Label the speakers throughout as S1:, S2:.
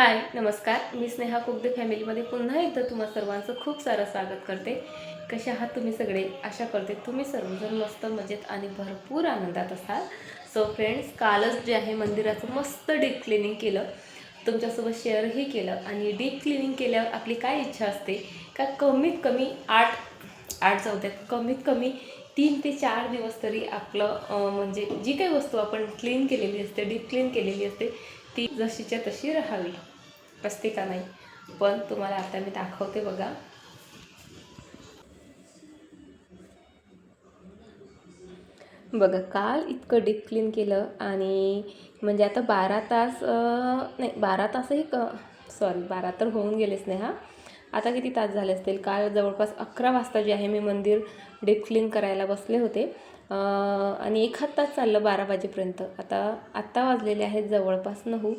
S1: हाय नमस्कार. मी स्नेहा कुगदे फॅमिलीमध्ये पुन्हा एकदा तुम्हा सर्वांचं खूप सारं स्वागत करते. कसे आहात तुम्ही सगळे? आशा करते तुम्ही सर्वजण मस्त मजेत आणि भरपूर आनंदात असाल. सो फ्रेंड्स कालच जे आहे मंदिराचं मस्त डीप क्लिनिंग केलं. तुमच्यासोबत शेअरही केलं आणि डीप क्लिनिंग केल्यावर आपली काय इच्छा असते? का कमीत कमी आठ आठ चौथ्यात कमीत कमी तीन ते चार दिवस तरी आपलं म्हणजे जी काही वस्तू आपण क्लीन केलेली असते डीप क्लीन केलेली असते ती जशीच्या तशी राहावी. असते का नाही? पण तुम्हाला आता मी दाखवते बघा. बघा काल इतकं डीप क्लीन केलं आणि म्हणजे आता बारा तास नाही बारा तासही क सॉरी बारा तर होऊन गेलेच नाही हा आता किती तास झाले असतील? काल जवळपास अकरा वाजता जे आहे मी मंदिर डीप क्लीन करायला बसले होते. आणि एक हात तास चाललं बारा वाजेपर्यंत. आता आत्ता वाजलेले आहेत जवळपास नऊ.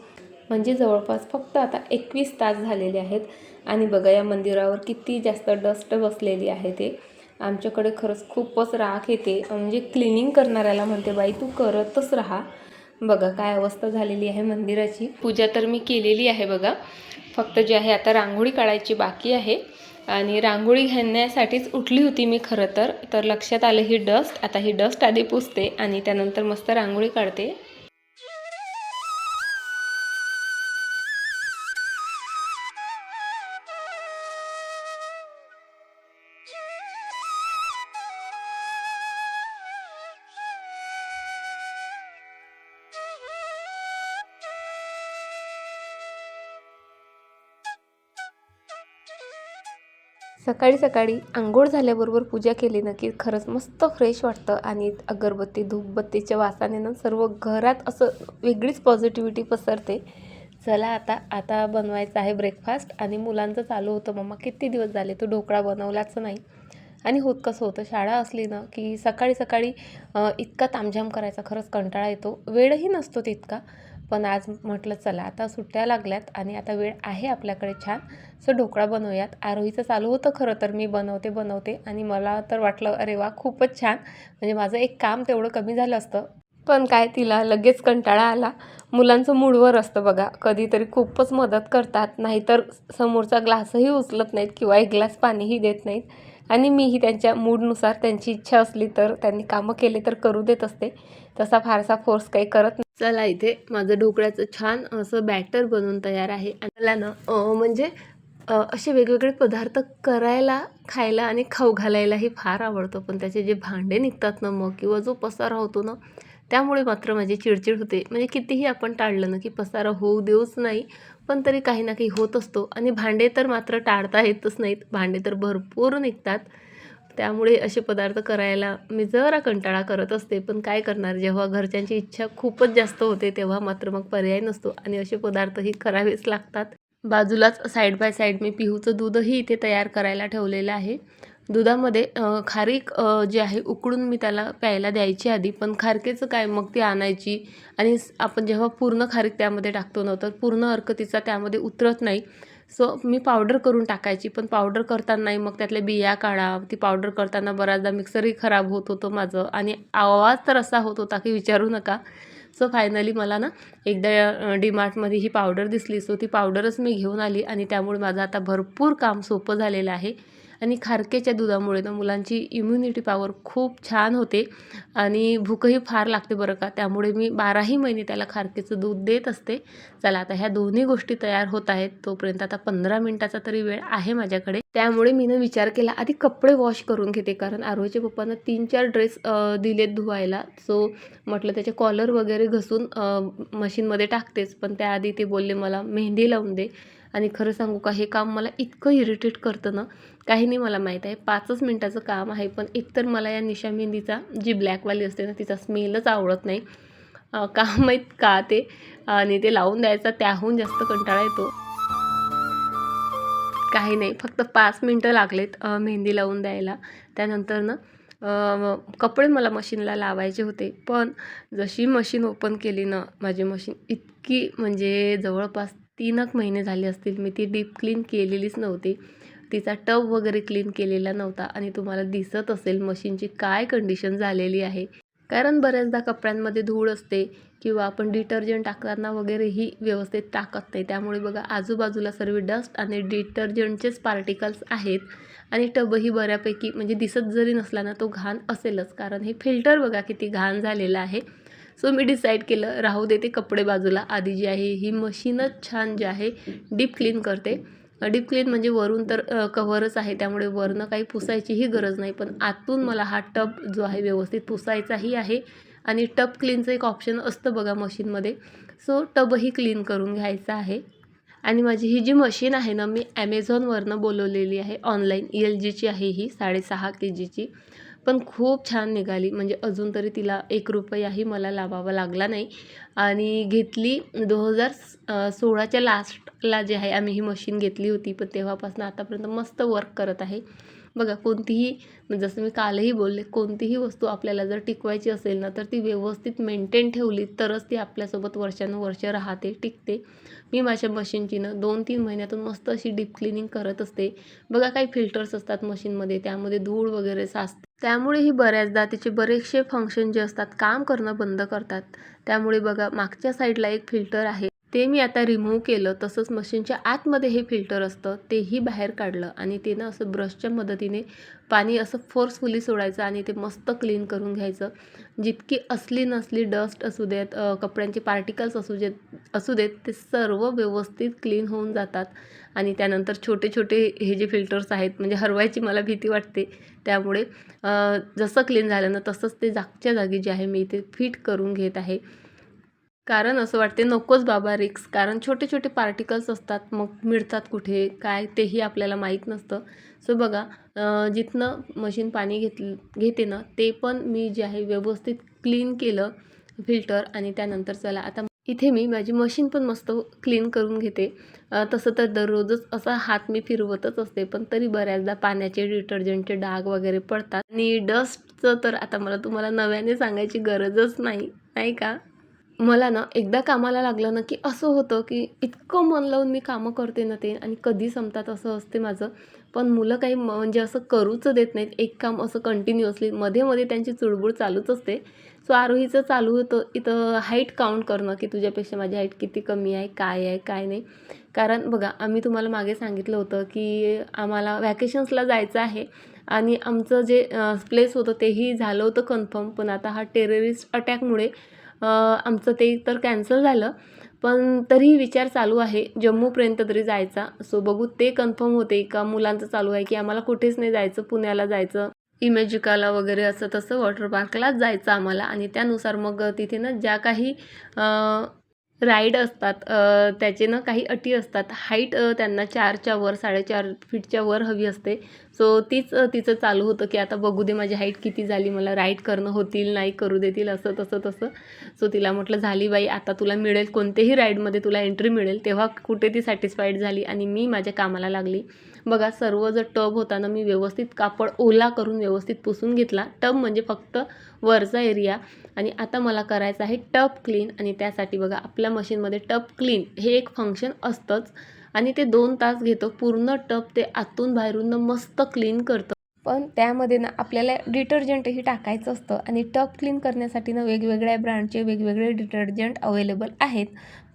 S1: म्हणजे जवळपास फक्त आता एकवीस तास झालेले आहेत. आणि बघा या मंदिरावर किती जास्त डस्ट बसलेली आहे ते. आमच्याकडे खरंच खूपच राख येते. म्हणजे क्लिनिंग करणाऱ्याला म्हणते बाई तू करतच राहा. बघा काय अवस्था झालेली आहे मंदिराची. पूजा तर मी केलेली आहे बघा. फक्त जे आहे आता रांगोळी काढायची बाकी आहे. आणि रांगोळी घेण्यासाठीच उठली होती मी खरं तर. तर लक्षात आलं ही डस्ट आता ही डस्ट आधी पुसते आणि त्यानंतर मस्त रांगोळी काढते. सकाळी सकाळी आंघोळ झाल्याबरोबर पूजा केली ना की खरंच मस्त फ्रेश वाटतं. आणि अगरबत्ती धूपबत्तीच्या वासाने ना सर्व घरात असं वेगळीच पॉझिटिव्हिटी पसरते. चला आता आता बनवायचं आहे ब्रेकफास्ट आणि मुलांचं चालू होतं. मम्मा किती दिवस झाले तू ढोकळा बनवलाच नाही? आणि होत कसं होतं? शाळा असली ना की सकाळी सकाळी इतका तामझाम करायचा. खरंच कंटाळा येतो. वेळही नसतो तितका. पण आज म्हटलं चला आता सुट्ट्या लागल्यात आणि आता वेळ आहे आपल्याकडे छान सो ढोकळा बनवूयात. आरोहीचं चालू होतं खरं तर मी बनवते बनवते आणि मला तर वाटलं अरे वा खूपच छान. म्हणजे माझं एक काम तेवढं कमी झालं असतं. पण काय तिला लगेच कंटाळा आला. मुलांचं मूडवर असतं बघा कधीतरी खूपच मदत करतात नाहीतर समोरचा ग्लासही उचलत नाहीत किंवा एक ग्लास पाणीही देत नाहीत. आणि मीही त्यांच्या मूडनुसार त्यांची इच्छा असली तर त्यांनी कामं केले तर करू देत असते. तसा फारसा फोर्स काही करत नाही. चला इथे माझं ढोकळ्याचं छान असं बॅटर बनवून तयार आहे. आणि मला ना म्हणजे असे वेगवेगळे पदार्थ करायला खायला आणि खाऊ घालायलाही फार आवडतं. पण त्याचे जे भांडे निघतात ना मग किंवा जो पसारा होतो ना त्यामुळे मात्र माझी चिडचिड होते. म्हणजे कितीही आपण टाळलं ना की पसारा होऊ देऊच नाही पण तरी काही ना काही होत असतो. आणि भांडे तर मात्र टाळता येतच नाहीत. भांडे तर भरपूर निघतात. त्यामुळे असे पदार्थ करायला मी जरा कंटाळा करत असते पण काय करणार? जेव्हा घरच्यांची इच्छा खूपच जास्त होते तेव्हा मात्र मग पर्याय नसतो आणि असे पदार्थही करावेच लागतात. बाजूलाच साईड बाय साईड मी पिहूचं दूधही इथे तयार करायला ठेवलेलं आहे. दुधामध्ये खारीक जे आहे उकळून मी त्याला प्यायला द्यायची आधी पण खारकेचं काय मग ती आणायची आणि आपण जेव्हा पूर्ण खारीक त्यामध्ये टाकतो ना तर पूर्ण अर्क तिचा त्यामध्ये उतरत नाही. सो मी पावडर करून टाकायची पण पावडर करतानाही मग त्यातल्या बिया काढा ती पावडर करताना बऱ्याचदा मिक्सरही खराब होत होतं माझं. आणि आवाज तर असा होत होता की विचारू नका. सो फायनली मला ना एकदा डीमार्टमध्ये ही पावडर दिसली. सो ती पावडरच मी घेऊन आली आणि त्यामुळे माझं आता भरपूर काम सोपं झालेलं आहे. आणि खारकेच्या दुधामुळे ना मुलांची इम्युनिटी पॉवर खूप छान होते. आणि भूकही फार लागते बरं का. त्यामुळे मी बाराही महिने त्याला खारकेचं दूध देत असते. चला आता ह्या दोन्ही गोष्टी तयार होत आहेत. तोपर्यंत आता पंधरा मिनटाचा तरी वेळ आहे माझ्याकडे. त्यामुळे मी विचार केला आधी कपडे वॉश करून घेते. कारण आरोहीच्या पप्पांना तीन चार ड्रेस दिलेत धुवायला. सो म्हटलं त्याचे कॉलर वगैरे घसून मशीनमध्ये टाकतेच. पण त्याआधी ते बोलले मला मेहंदी लावून दे. आणि खरं सांगू का हे काम मला इतकं इरिटेट करतं ना काही नाही मला माहीत आहे. पाचच मिनटाचं काम आहे पण एकतर मला या निशा मेहंदीचा जी ब्लॅकवाली असते ना तिचा स्मेलच आवडत नाही. काम का माहीत का ते आणि ते लावून द्यायचा त्याहून जास्त कंटाळा येतो. काही नाही फक्त पाच मिनटं लागलेत मेहंदी लावून द्यायला. त्यानंतर ना कपडे मला मशीनला लावायचे होते पण जशी मशीन ओपन केली ना माझी मशीन इतकी म्हणजे जवळपास तीनक महिने झाले असतील. मी ती डीप क्लीन केलेलीच नव्हती. तिचा टब वगैरे क्लीन केलेला नव्हता आणि तुम्हाला दिसत असेल मशीनची काय कंडिशन झालेली आहे. कारण बऱ्याचदा कपड्यांमध्ये धूळ असते किंवा आपण डिटर्जंट टाकताना वगैरेही व्यवस्थित टाकत नाही. त्यामुळे बघा आजूबाजूला सर्व डस्ट आणि डिटर्जंटचेच पार्टिकल्स आहेत आणि टबही बऱ्यापैकी म्हणजे दिसत जरी नसला ना तो घाण असेलच. कारण हे फिल्टर बघा किती घाण झालेलं आहे. सो मी डिसाईड केलं राहू देते कपडे बाजूला. आधी जी आहे ही मशीनच छान जी आहे डीप क्लीन करते. डीप क्लीन म्हणजे वरून तर कव्हरच आहे त्यामुळे वरनं काही पुसायचीही गरज नाही. पण आतून मला हा टब जो आहे व्यवस्थित पुसायचाही आहे. आणि टब क्लीनचं एक ऑप्शन असतं बघा मशीनमध्ये. सो टबही क्लीन करून घ्यायचा आहे. आणि माझी ही जी मशीन आहे ना मी ॲमेझॉनवरनं बोलवलेली आहे ऑनलाईन एल जीची आहे ही साडेसहा के जीची पण खूप छान निघाली. म्हणजे अजून तरी तिला एक रुपयाही मला लावावा लागला नाही. आणि घेतली दोन हजार सोळाच्या लास्टला जे आहे आम्ही ही मशीन घेतली होती. पण तेव्हापासून आतापर्यंत मस्त वर्क करत आहे. बघा कोणतीही जसं मी कालही बोलले कोणतीही वस्तू आपल्याला जर टिकवायची असेल ना तर ती व्यवस्थित मेंटेन ठेवली तरच ती आपल्यासोबत वर्षानुवर्ष राहते टिकते. मी माझ्या मशीनची ना दोन तीन महिन्यातून मस्त अशी डीप क्लिनिंग करत असते. बघा काही फिल्टर्स असतात मशीनमध्ये त्यामध्ये धूळ वगैरे साचते. त्यामुळेही बऱ्याचदा तिचे बरेचसे फंक्शन जे असतात काम करणं बंद करतात. त्यामुळे बघा मागच्या साईडला एक फिल्टर आहे. ते मी आता रिमूव्ह केलं तसंच मशीनच्या आतमध्ये हे फिल्टर असतं तेही बाहेर काढलं आणि ते ना असं ब्रशच्या मदतीने पाणी असं फोर्सफुली सोडायचं आणि ते मस्त क्लीन करून घ्यायचं. जितकी असली नसली डस्ट असू देत कपड्यांचे पार्टिकल्स असू देत असू देत ते सर्व व्यवस्थित क्लीन होऊन जातात. आणि त्यानंतर छोटे छोटे हे जे फिल्टर्स आहेत म्हणजे हरवायची मला भीती वाटते त्यामुळे जसं क्लीन झालं ना तसंच ते जागच्या जागी जे आहे मी ते फिट करून घेत आहे. कारण असं वाटते नकोच बाबा रिक्स कारण छोटे छोटे पार्टिकल्स असतात मग मिळतात कुठे काय तेही आपल्याला माहीत नसतं. सो बघा जिथनं मशीन पाणी घेत घेते ना ते पण मी जे आहे व्यवस्थित क्लीन केलं फिल्टर आणि त्यानंतर चला आता इथे मी माझी मशीन पण मस्त क्लीन करून घेते. तसं तर दररोजच असा हात मी फिरवतच असते पण तरी बऱ्याचदा पाण्याचे डिटर्जंटचे डाग वगैरे पडतात. आणि डस्टचं तर आता मला तुम्हाला नव्याने सांगायची गरजच नाही नाही का? मला ना एकदा कामाला लागलं ना की असं होतं की इतकं मन लावून मी कामं करते ना ते आणि कधी संपतात असं असते माझं. पण मुलं काही म्हणजे असं करूच देत नाहीत. एक काम असं कंटिन्युअसली मध्ये मध्ये त्यांची चुळबुळ चालूच असते. सो आरोहीचं चालू होतं. इथं हाईट काउंट करणं की तुझ्यापेक्षा माझी हाईट किती कमी आहे काय आहे काय नाही. कारण बघा आम्ही तुम्हाला मागे सांगितलं होतं की आम्हाला व्हॅकेशन्सला जायचं आहे. आणि आमचं जे प्लेस होतं तेही झालं होतं कन्फर्म पण आता हा टेररिस्ट अटॅकमुळे आमचं ते तर कॅन्सल झालं. पण तरीही विचार चालू आहे. जम्मूपर्यंत तरी जायचा. सो बघू ते कन्फर्म होते का? मुलांचं चालू आहे की आम्हाला कुठेच नाही जायचं? पुण्याला जायचं? इमेजिकाला वगैरे असं तसं वॉटर पार्कलाच जायचं आम्हाला. आणि त्यानुसार मग तिथे ना ज्या काही राईड असतात. त्याचे ना काही अटी असतात. हाईट त्यांना चारच्या वर साडेचार फीटच्या वर हवी असते. सो तीच तिचं चालू होतं की आता बघू दे माझी हाईट किती झाली मला राईड करणं होतील नाही करू देतील असं तसं तसं. सो तिला म्हटलं झाली बाई आता तुला मिळेल कोणतेही राईडमध्ये तुला एंट्री मिळेल. तेव्हा कुठे ती सॅटिस्फाईड झाली आणि मी माझ्या कामाला लागली. बघा सर्व जर टब होताना मी व्यवस्थित कापड ओला करून व्यवस्थित पुसून घेतला. टब म्हणजे फक्त वरचा एरिया. आणि आता मला करायचं आहे टब क्लीन. आणि त्यासाठी बघा आपल्या मशीनमध्ये टब क्लीन हे एक फंक्शन असतंच. आणि ते दोन तास घेतो. पूर्ण टब ते आतून बाहेरून मस्त क्लीन करतं. पण त्यामध्ये ना आपल्याला डिटर्जंटही टाकायचं असतं आणि टब क्लीन करण्यासाठी ना वेगवेगळ्या ब्रँडचे वेगवेगळे डिटर्जंट अवेलेबल आहेत.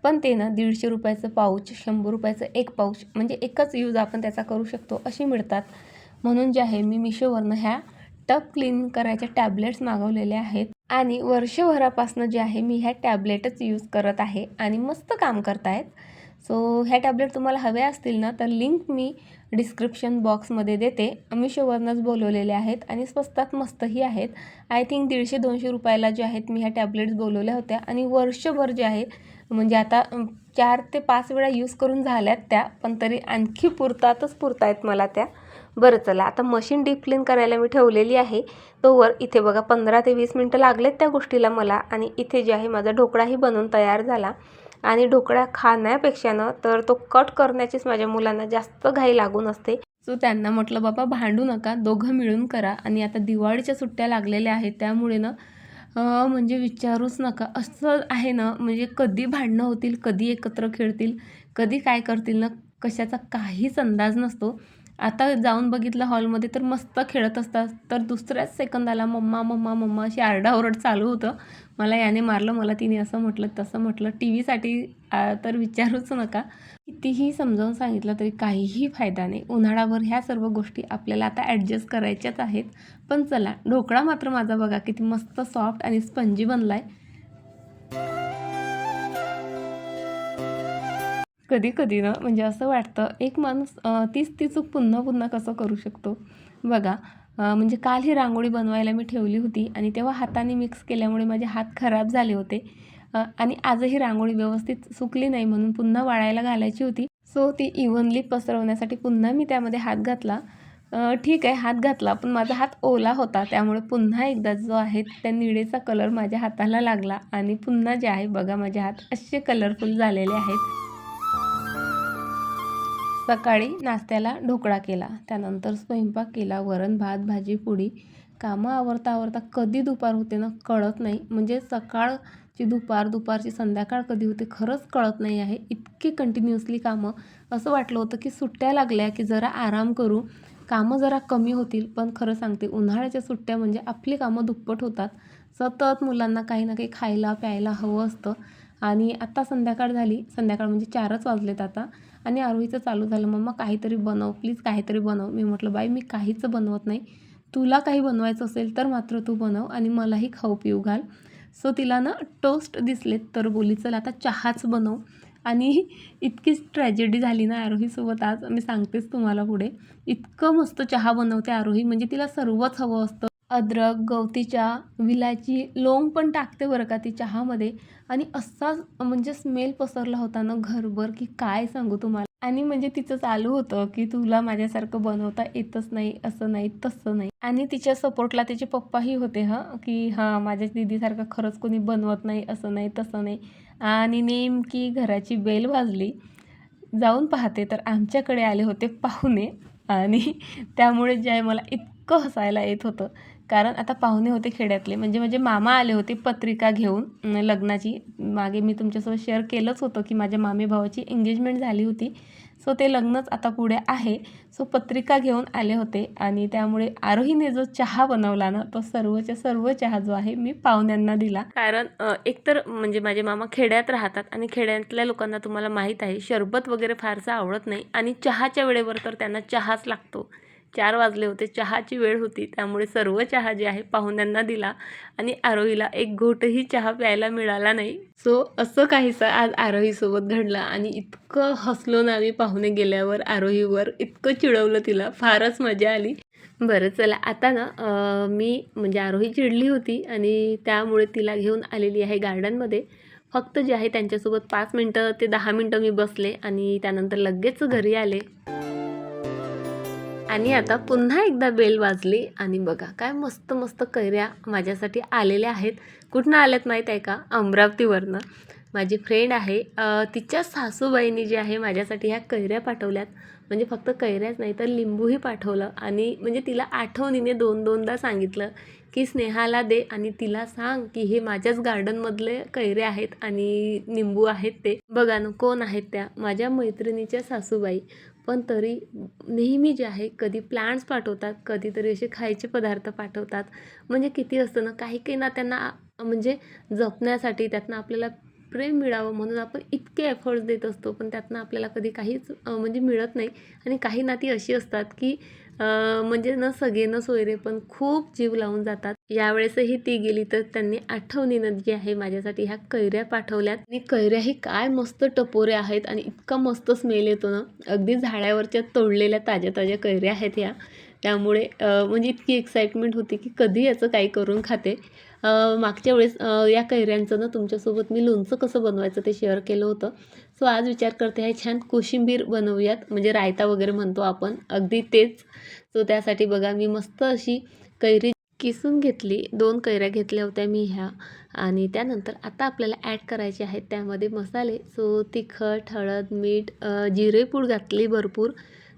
S1: पण ते ना दीडशे रुपयाचं पाऊच शंभर रुपयाचं एक पाऊच म्हणजे एकच यूज आपण त्याचा करू शकतो अशी मिळतात. म्हणून जे आहे मी मिशोवरनं ह्या टब क्लीन करायच्या टॅबलेट्स मागवलेल्या आहेत. आणि वर्षभरापासून जे आहे मी ह्या टॅबलेटच यूज करत आहे आणि मस्त काम करत आहेत सो ह्या टॅबलेट तुम्हाला हव्या असतील ना तर लिंक मी डिस्क्रिप्शन बॉक्समध्ये देते. मिशोवरनंच बोलवलेले आहेत आणि स्वस्तात मस्तही आहेत. आय थिंक दीडशे दोनशे रुपयाला जे आहेत मी ह्या टॅबलेट्स बोलवल्या होत्या. आणि वर्षभर जे आहे म्हणजे आता चार ते पाच वेळा यूज करून झाल्यात त्या पण तरी आणखी पुरतातच पुरतायत मला त्या. बरं चला आता मशीन डीप क्लीन करायला मी ठेवलेली आहे. तोवर इथे बघा पंधरा ते वीस मिनटं लागलेत त्या गोष्टीला मला. आणि इथे जे आहे माझा ढोकळाही बनवून तयार झाला. आणि ढोकळा खाण्यापेक्षानं तर तो कट करण्याचीच माझ्या मुलांना जास्त घाई लागून असते. सो त्यांना म्हटलं बाबा भांडू नका दोघं मिळून करा. आणि आता दिवाळीच्या सुट्ट्या लागलेल्या आहेत त्यामुळे ना म्हणजे विचारूच नका. असं आहे ना म्हणजे कधी भांडणं होतील कधी एकत्र खेळतील कधी काय करतील ना कशाचा काहीच अंदाज नसतो. आता जाऊन बघितलं हॉलमध्ये तर मस्त खेळत असतात. तर दुसऱ्याच सेकंदाला मम्मा मम्मा मम्मा अशी आरडाओरड चालू होतं. मला याने मारलं मला तिने असं म्हटलं तसं म्हटलं. टी व्हीसाठी तर विचारूच नका. कितीही समजावून सांगितलं तरी काहीही फायदा नाही. उन्हाळाभर ह्या सर्व गोष्टी आपल्याला आता ॲडजस्ट करायच्याच आहेत. पण चला ढोकळा मात्र माझा बघा किती मस्त सॉफ्ट आणि स्पंजी बनला आहे कधी कधी ना म्हणजे असं वाटतं एक माणूस तीच ती चूक पुन्हा पुन्हा कसं करू शकतो? बघा म्हणजे काल ही रांगोळी बनवायला मी ठेवली होती आणि तेव्हा हाताने मिक्स केल्यामुळे माझे हात खराब झाले होते. आणि आजही रांगोळी व्यवस्थित सुकली नाही म्हणून पुन्हा वाळायला घालायची होती. सो ती इव्हनली पसरवण्यासाठी पुन्हा मी त्यामध्ये हात घातला. ठीक आहे हात घातला पण माझा हात ओला होता. त्यामुळे पुन्हा एकदा जो आहे त्या निळेचा कलर माझ्या हाताला लागला आणि पुन्हा जे आहे बघा माझे हात असे कलरफुल झालेले आहेत. सकाळी नाश्त्याला ढोकळा केला. त्यानंतर स्वयंपाक केला. वरण भात भाजी पोळी कामं आवरता आवरता कधी दुपार होते ना कळत नाही. म्हणजे सकाळची दुपार दुपारची संध्याकाळ कधी होते खरंच कळत नाही आहे. इतकी कंटिन्युअसली कामं. असं वाटलं होतं की सुट्ट्या लागल्या की जरा आराम करू. कामं जरा कमी होतील. पण खरं सांगते उन्हाळ्याच्या सुट्ट्या म्हणजे आपली कामं दुप्पट होतात. सतत मुलांना काही ना काही खायला प्यायला हवं असतं. आणि आत्ता संध्याकाळ झाली. संध्याकाळ म्हणजे चारच वाजलेत आता. आणि आरोहीचं चालू झालं मम्मा काहीतरी बनव प्लीज काहीतरी बनव. मी म्हटलं बाई मी काहीच बनवत नाही. तुला काही बनवायचं असेल तर मात्र तू बनव आणि मलाही खाऊ पिऊ घाल. सो तिला ना टोस्ट दिसलेत तर बोली चल आता चहाच बनव. आणि इतकीच ट्रॅजेडी झाली ना आरोहीसोबत आज. मी सांगतेच तुम्हाला पुढे. इतकं मस्त चहा बनवते आरोही म्हणजे तिला सर्वच हवं असतं. अद्रक गवती चहा विलायची लोंग पण टाकते बरं का ती चहामध्ये. आणि असा म्हणजे स्मेल पसरला होता ना घरभर की काय सांगू तुम्हाला? आणि म्हणजे तिचं चालू होतं की तुला माझ्यासारखं बनवता येतच नाही असं नाही तसं नाही. आणि तिच्या सपोर्टला तिचे पप्पाही होते हां की हां माझ्या दीदीसारखं खरंच कोणी बनवत नाही असं नाही तसं नाही. आणि नेमकी घराची बेल वाजली. जाऊन पाहते तर आमच्याकडे आले होते पाहुणे. आणि त्यामुळे जे आहे मला इतकं हसायला येत होतं. कारण आता पाहुणे होते खेड्यातले. म्हणजे माझे मामा आले होते पत्रिका घेऊन लग्नाची. मागे मी तुमच्यासोबत शेअर केलंच होतं की माझ्या मामे भावाची एंगेजमेंट झाली होती. सो ते लग्नच आता पुढे आहे. सो पत्रिका घेऊन आले होते आणि त्यामुळे आरोहीने जो चहा बनवला ना तो सर्वच्या सर्व चहा जो आहे मी पाहुण्यांना दिला. कारण एकतर म्हणजे माझे मामा खेड्यात राहतात आणि खेड्यातल्या लोकांना तुम्हाला माहीत आहे शरबत वगैरे फारसं आवडत नाही आणि चहाच्या वेळेवर तर त्यांना चहाच लागतो. चार वाजले होते. चहाची वेळ होती. त्यामुळे सर्व चहा जे आहे पाहुण्यांना दिला आणि आरोहीला एक घोटही चहा प्यायला मिळाला नाही. सो असं काहीसं आज आरोहीसोबत घडलं आणि इतकं हसलो ना आम्ही पाहुणे गेल्यावर आरोहीवर इतकं चिडवलं तिला. फारच मजा आली. बरं चला. आता ना मी म्हणजे आरोही चिडली होती आणि त्यामुळे तिला घेऊन आलेली आहे गार्डनमध्ये. फक्त जे आहे त्यांच्यासोबत पाच मिनटं ते दहा मिनटं मी बसले आणि त्यानंतर लगेच घरी आले. आणि आता पुन्हा एकदा बेल वाजली आणि बघा काय मस्त मस्त कैऱ्या माझ्यासाठी आलेल्या आहेत. कुठनं आल्यात माहीत आहे का? अमरावतीवरनं. माझी फ्रेंड आहे तिच्या सासूबाईंनी जे आहे माझ्यासाठी ह्या कैऱ्या पाठवल्यात. म्हणजे फक्त कैऱ्याच नाही तर लिंबूही पाठवलं आणि म्हणजे तिला आठवणीने दोन दोनदा सांगितलं की स्नेहाला दे आणि तिला सांग की हे माझ्याच गार्डनमधले कैरे आहेत आणि निंबू आहेत ते. बघा ना कोण आहेत त्या? माझ्या मैत्रिणीच्या सासूबाई. पण तरी नेहमी जे आहे कधी प्लांट्स पाठवतात कधीतरी असे खायचे पदार्थ पाठवतात. म्हणजे किती असतं ना काही काही ना त्यांना म्हणजे जपण्यासाठी त्यातनं आपल्याला प्रेम मिळावं म्हणून आपण इतके एफर्ट्स देत असतो. पण त्यातनं आपल्याला कधी काहीच म्हणजे मिळत नाही. आणि काही नाती अशी असतात की म्हणजे न सगळे ना सोयरे पण खूप जीव लावून जातात. यावेळेसही ती गेली तर त्यांनी आठवणीनं जी आहे माझ्यासाठी ह्या कैऱ्या पाठवल्यात. आणि कैऱ्याही काय मस्त टपोऱ्या आहेत आणि इतका मस्त स्मेल येतो ना. अगदी झाडावरच्या तोडलेल्या ताज्या ताज्या कैऱ्या आहेत ह्या. त्यामुळे म्हणजे इतकी एक्साइटमेंट होती की कधी याचं काही करून खाते. मागच्या वेळेस या कैऱ्यांचं ना तुमच्यासोबत मी लोणचं कसं बनवायचं ते शेअर केलं होतं. सो आज विचार करते आहे छान कोशिंबीर बनवूयात. म्हणजे रायता वगैरे म्हणतो आपण. अगदी तेच सो त्यासाठी बघा मी मस्त अशी कैरी किसून घेतली. दोन कैऱ्या घेतल्या होत्या मी ह्या. आणि त्यानंतर आता आपल्याला ॲड करायचे आहेत त्यामध्ये मसाले. सो तिखट हळद मीठ जिरेपूड घातली भरपूर.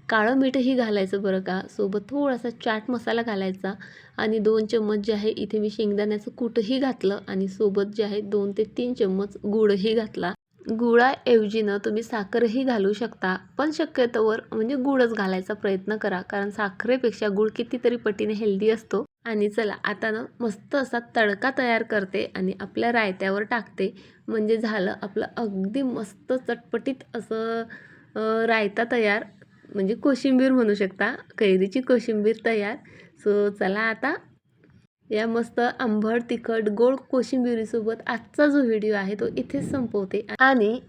S1: काळं मीठही घालायचं बरं का? सोबत थोडासा चाट मसाला घालायचा. आणि दोन चम्मच जे आहे इथे मी शेंगदाण्याचं कूटही घातलं. आणि सोबत जे आहे दोन ते तीन चम्मच गूळही घातला. गुळाऐवजी ना तुम्ही साखरही घालू शकता पण शक्यतोवर म्हणजे गुळच घालायचा प्रयत्न करा कारण साखरेपेक्षा गुळ कितीतरी पटीने हेल्दी असतो. आणि चला आता ना मस्त असा तडका तयार करते आणि आपल्या रायत्यावर टाकते. म्हणजे झालं आपलं अगदी मस्त चटपटीत असं रायता तयार. म्हणजे कोशिंबीर म्हणू शकता कैरीची कोशिंबीर तयार. सो चला आता या मस्त आंबट तिखट गोड कोशिंबिरीसोबत आजचा जो व्हिडिओ आहे तो इथेच संपवते. आणि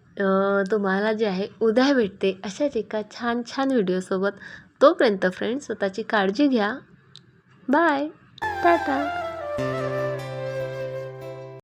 S1: तुम्हाला जे आहे उद्या भेटते अशाच एका छान छान व्हिडिओसोबत. तोपर्यंत फ्रेंड्स स्वतःची काळजी घ्या. Bye tata.